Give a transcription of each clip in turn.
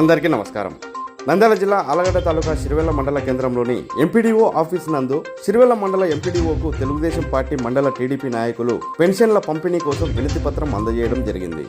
అందరికీ నమస్కారం. నంద్యాల జిల్లా ఆలగడ్డ తాలూకా సిరివెల్ల మండల కేంద్రంలోని ఎంపీడీఓ ఆఫీస్ నందు సిరివెల్ల మండల ఎంపీడీఓకు తెలుగుదేశం పార్టీ మండల టీడీపీ నాయకులు పెన్షన్ల పంపిణీ కోసం వినతి పత్రం అందజేయడం జరిగింది.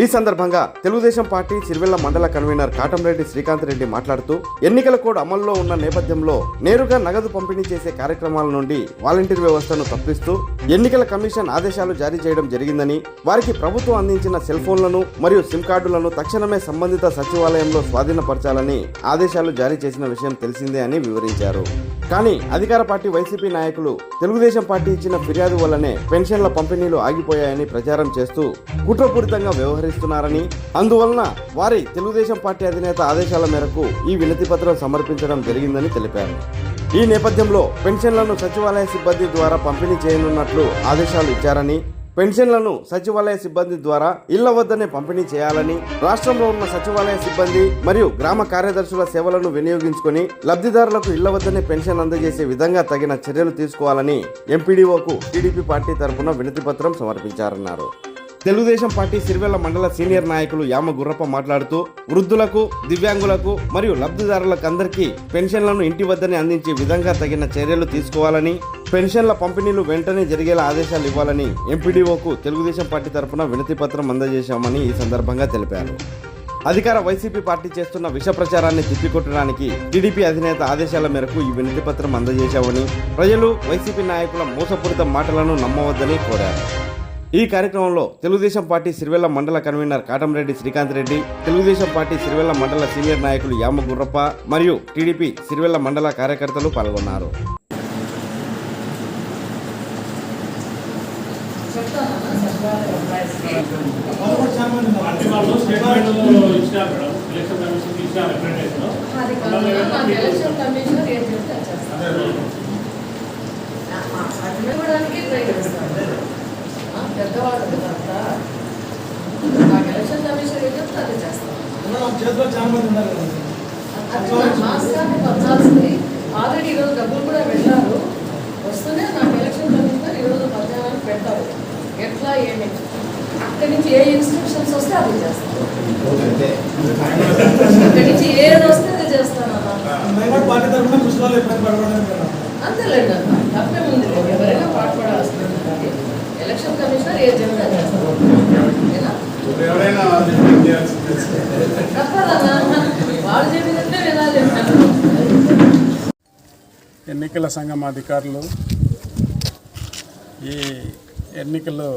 ఈ సందర్భంగా తెలుగుదేశం పార్టీ సిరివెల్ల మండల కన్వీనర్ కాటంరెడ్డి శ్రీకాంత్ రెడ్డి మాట్లాడుతూ ఎన్నికల కోడ్ అమల్లో ఉన్న నేపథ్యంలో నేరుగా నగదు పంపిణీ చేసే కార్యక్రమాల నుండి వాలంటీర్ వ్యవస్థను తప్పిస్తూ ఎన్నికల కమిషన్ ఆదేశాలు జారీ చేయడం జరిగిందని వారికి ప్రభుత్వం అందించిన సెల్ ఫోన్లను మరియు సిమ్ కార్డులను తక్షణమే సంబంధిత సచివాలయంలో స్వాధీనపరచాలని ఆదేశాలు జారీ చేసిన విషయం తెలిసిందే అని వివరించారు. కానీ అధికార పార్టీ వైసీపీ నాయకులు తెలుగుదేశం పార్టీ ఇచ్చిన ఫిర్యాదు వల్లనే పెన్షన్ల పంపిణీలు ఆగిపోయాయని ప్రచారం చేస్తూ కుట్రపూరితంగా వ్యవహరిస్తున్నారని అందువలన వారి తెలుగుదేశం పార్టీ అధినేత ఆదేశాల మేరకు ఈ వినతి పత్రం సమర్పించడం జరిగిందని తెలిపారు. ఈ నేపథ్యంలో పెన్షన్లను సచివాలయ సిబ్బంది ద్వారా పంపిణీ చేయనున్నట్లు ఆదేశాలు ఇచ్చారని పెన్షన్లను సచివాలయ సిబ్బంది ద్వారా ఇళ్ళ వద్దనే పంపిణీ చేయాలని రాష్ట్రంలో ఉన్న సచివాలయ సిబ్బంది మరియు గ్రామ కార్యదర్శుల సేవలను వినియోగించుకొని లబ్ధిదారులకు ఇళ్ళ వద్దనే పెన్షన్ అందజేసే విధంగా తగిన చర్యలు తీసుకోవాలని ఎంపీడీఓకు టీడీపీ పార్టీ తరపున వినతి పత్రం సమర్పించారన్నారు. తెలుగుదేశం పార్టీ సిరివెల్ల మండల సీనియర్ నాయకులు యామ గుర్రప్ప మాట్లాడుతూ వృద్ధులకు దివ్యాంగులకు మరియు లబ్ధిదారులకు అందరికీ పెన్షన్లను ఇంటి వద్దనే అందించే విధంగా తగిన చర్యలు తీసుకోవాలని పెన్షన్ల పంపిణీలు వెంటనే జరిగేలా ఆదేశాలు ఇవ్వాలని ఎంపీడీఓకు తెలుగుదేశం పార్టీ తరఫున వినతి పత్రం అందజేశామని ఈ సందర్భంగా తెలిపారు. అధికార వైసీపీ పార్టీ చేస్తున్న విష ప్రచారాన్ని తిప్పికొట్టడానికి టీడీపీ అధినేత ఆదేశాల మేరకు ఈ వినతి పత్రం అందజేశామని ప్రజలు వైసీపీ నాయకుల మోసపూరిత మాటలను నమ్మవద్దని కోరారు. ఈ కార్యక్రమంలో తెలుగుదేశం పార్టీ సిరివెల్ల మండల కన్వీనర్ కాటంరెడ్డి శ్రీకాంత్ రెడ్డి తెలుగుదేశం పార్టీ సిరివెల్ల మండల సీనియర్ నాయకులు యామ గుర్రప్ప మరియు టీడీపీ సిరివెల్ల మండల కార్యకర్తలు పాల్గొన్నారు. అంటే పెద్దవాళ్ళు కదా అంతా. నాకు ఎలక్షన్ కమిషనర్ ఏం చెప్తే అది చేస్తాను మేడం, చేతిలో చాలా మంది ఉన్నారు కదా. అది నాకు మాస్కాన్ని పంచాల్సింది ఆల్రెడీ ఈరోజు డబ్బులు కూడా వెళ్ళారు వస్తూనే నాకు ఎలక్షన్ కమిషనర్ ఈరోజు మధ్యాహ్నం పెడతారు ఎట్లా ఏమి అక్కడి నుంచి ఏ ఇన్స్ట్రక్షన్స్ వస్తే అది చేస్తాను అక్కడి నుంచి ఏది వస్తే అది చేస్తాను అన్న మైనార్టీ పార్టీ తరఫున ముసలాళ్ళు ఇబ్బంది అంతేలేండి అన్న తప్పే ఉంది ఎవరైనా పాటుపడాల్సింది అది ఎలక్షన్ కమిషనర్ ఏ? ఎవరైనా వాళ్ళు వినాలి ఎన్నికల సంఘం అధికారులు ఈ ఎన్నికలు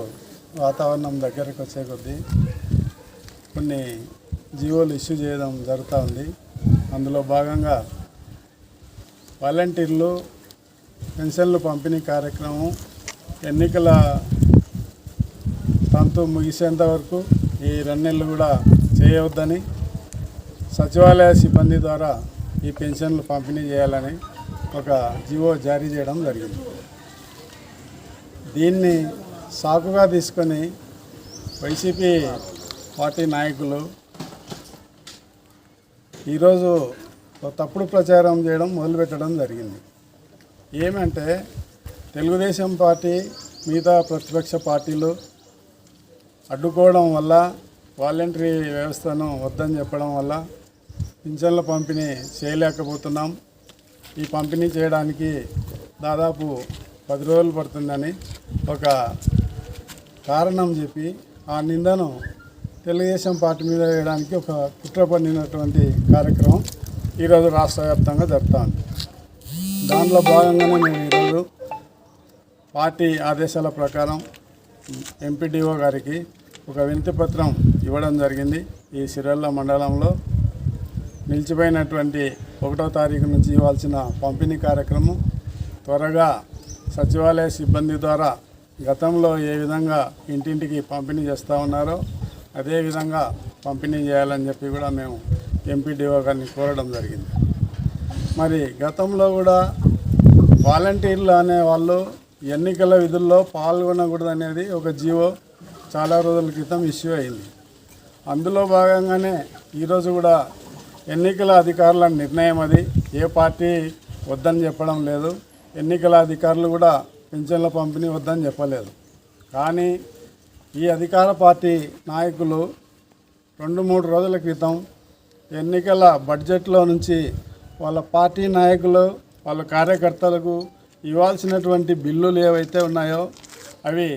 వాతావరణం దగ్గరకు వచ్చే కొద్దీ కొన్ని జీవోలు ఇష్యూ చేయడం జరుగుతూ ఉంది. అందులో భాగంగా వాలంటీర్లు పెన్షన్లు పంపిణీ కార్యక్రమం ఎన్నికల దాంతో ముగిసేంత వరకు ఈ రన్నెళ్ళు కూడా చేయవద్దని సచివాలయ సిబ్బంది ద్వారా ఈ పెన్షన్లు పంపిణీ చేయాలని ఒక జీవో జారీ చేయడం జరిగింది. దీన్ని సాకుగా తీసుకొని వైసీపీ పార్టీ నాయకులు ఈరోజు తప్పుడు ప్రచారం చేయడం మొదలుపెట్టడం జరిగింది. ఏమంటే తెలుగుదేశం పార్టీ మిగతా ప్రతిపక్ష పార్టీలు అడ్డుకోవడం వల్ల వాలంటరీ వ్యవస్థను వద్దని చెప్పడం వల్ల పింఛన్ల పంపిణీ చేయలేకపోతున్నాం. ఈ పంపిణీ చేయడానికి దాదాపు పది రోజులు పడుతుందని ఒక కారణం చెప్పి ఆ నిందను తెలుగుదేశం పార్టీ మీద వేయడానికి ఒక కుట్ర పడినటువంటి కార్యక్రమం ఈరోజు రాష్ట్ర వ్యాప్తంగా జరుపుతాను దాంట్లో భాగంగానే మేము ఈరోజు పార్టీ ఆదేశాల ప్రకారం ఎంపీడీఓ గారికి ఒక వినతి పత్రం ఇవ్వడం జరిగింది. ఈ సిరల్ల మండలంలో నిలిచిపోయినటువంటి ఒకటో తారీఖు నుంచి ఇవ్వాల్సిన పంపిణీ కార్యక్రమం త్వరగా సచివాలయ సిబ్బంది ద్వారా గతంలో ఏ విధంగా ఇంటింటికి పంపిణీ చేస్తూ ఉన్నారో అదేవిధంగా పంపిణీ చేయాలని చెప్పి కూడా మేము ఎంపీడీఓ గారిని కోరడం జరిగింది. మరి గతంలో కూడా వాలంటీర్లు అనే వాళ్ళు ఎన్నికల విధుల్లో పాల్గొనకూడదు అనేది ఒక జీవో చాలా రోజుల క్రితం ఇష్యూ అయింది. అందులో భాగంగానే ఈరోజు కూడా ఎన్నికల అధికారుల నిర్ణయం అది. ఏ పార్టీ వద్దని చెప్పడం లేదు. ఎన్నికల అధికారులు కూడా పెన్షన్ల పంపిణీ వద్దని చెప్పలేదు. కానీ ఈ అధికార పార్టీ నాయకులు రెండు మూడు రోజుల క్రితం ఎన్నికల బడ్జెట్లో నుంచి వాళ్ళ పార్టీ నాయకులు వాళ్ళ కార్యకర్తలకు ఇవ్వాల్సినటువంటి బిల్లులు ఏవైతే ఉన్నాయో అవి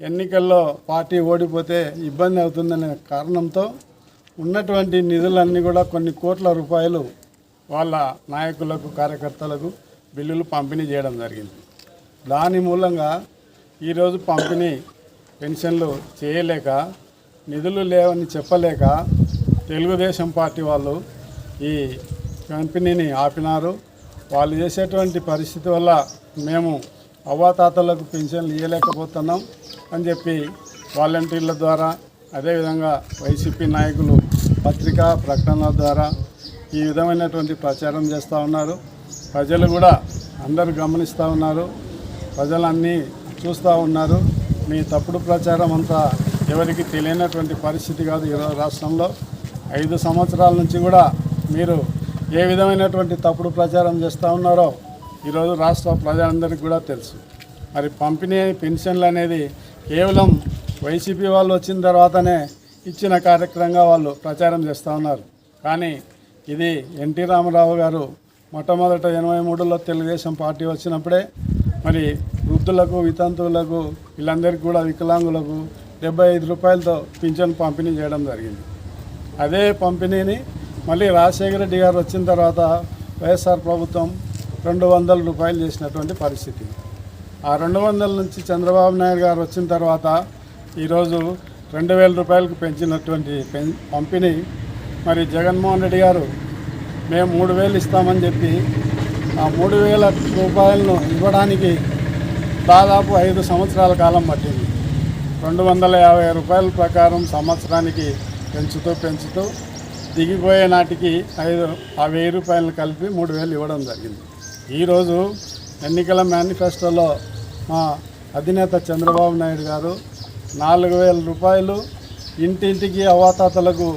ఎన్నికల్లో పార్టీ ఓడిపోతే ఇబ్బంది అవుతుందనే కారణంతో ఉన్నటువంటి నిధులన్నీ కూడా కొన్ని కోట్ల రూపాయలు వాళ్ళ నాయకులకు కార్యకర్తలకు బిల్లులు పంపిణీ చేయడం జరిగింది. దాని మూలంగా ఈరోజు పంపిణీ పెన్షన్లు చేయలేక నిధులు లేవని చెప్పలేక తెలుగుదేశం పార్టీ వాళ్ళు ఈ కంపెనీని ఆపినారు. వాళ్ళు చేసేటువంటి పరిస్థితి వల్ల మేము అవ్వాతాతలకు పెన్షన్లు ఇవ్వలేకపోతున్నాం అని చెప్పి వాలంటీర్ల ద్వారా అదేవిధంగా వైసీపీ నాయకులు పత్రికా ప్రకటనల ద్వారా ఈ విధమైనటువంటి ప్రచారం చేస్తూ ఉన్నారు. ప్రజలు కూడా అందరూ గమనిస్తూ ఉన్నారు. ప్రజలన్నీ చూస్తూ ఉన్నారు. మీ తప్పుడు ప్రచారం అంతా ఎవరికి తెలియనటువంటి పరిస్థితి కాదు ఈరోజు రాష్ట్రంలో. ఐదు సంవత్సరాల నుంచి కూడా మీరు ఏ విధమైనటువంటి తప్పుడు ప్రచారం చేస్తూ ఉన్నారో ఈరోజు రాష్ట్ర ప్రజలందరికీ కూడా తెలుసు. మరి పంపిణీ పెన్షన్లు అనేది కేవలం వైసీపీ వాళ్ళు వచ్చిన తర్వాతనే ఇచ్చిన కార్యక్రమంగా వాళ్ళు ప్రచారం చేస్తూ ఉన్నారు. కానీ ఇది ఎన్టీ రామారావు గారు మొట్టమొదట ఎనభై మూడులో తెలుగుదేశం పార్టీ వచ్చినప్పుడే మరి వృద్ధులకు వితంతువులకు వీళ్ళందరికీ కూడా వికలాంగులకు డెబ్బై ఐదు రూపాయలతో పింఛన్ పంపిణీ చేయడం జరిగింది. అదే పంపిణీని మళ్ళీ రాజశేఖర రెడ్డి గారు వచ్చిన తర్వాత వైఎస్ఆర్ ప్రభుత్వం రెండు వందల రూపాయలు చేసినటువంటి పరిస్థితి. ఆ రెండు వందల నుంచి చంద్రబాబు నాయుడు గారు వచ్చిన తర్వాత ఈరోజు రెండు వేల రూపాయలకు పెంచినటువంటి పంపిణీ. మరి జగన్మోహన్ రెడ్డి గారు మేము మూడు వేలు ఇస్తామని చెప్పి ఆ మూడు వేల రూపాయలను ఇవ్వడానికి దాదాపు ఐదు సంవత్సరాల కాలం పట్టింది. రెండు వందల యాభై రూపాయల ప్రకారం సంవత్సరానికి పెంచుతూ పెంచుతూ దిగిపోయే నాటికి ఐదు ఆ వెయ్యి రూపాయలను కలిపి మూడు వేలు ఇవ్వడం జరిగింది. ఈరోజు ఎన్నికల మేనిఫెస్టోలో మా అధినేత చంద్రబాబు నాయుడు గారు నాలుగు వేల రూపాయలు ఇంటింటికి అవాతాతలకు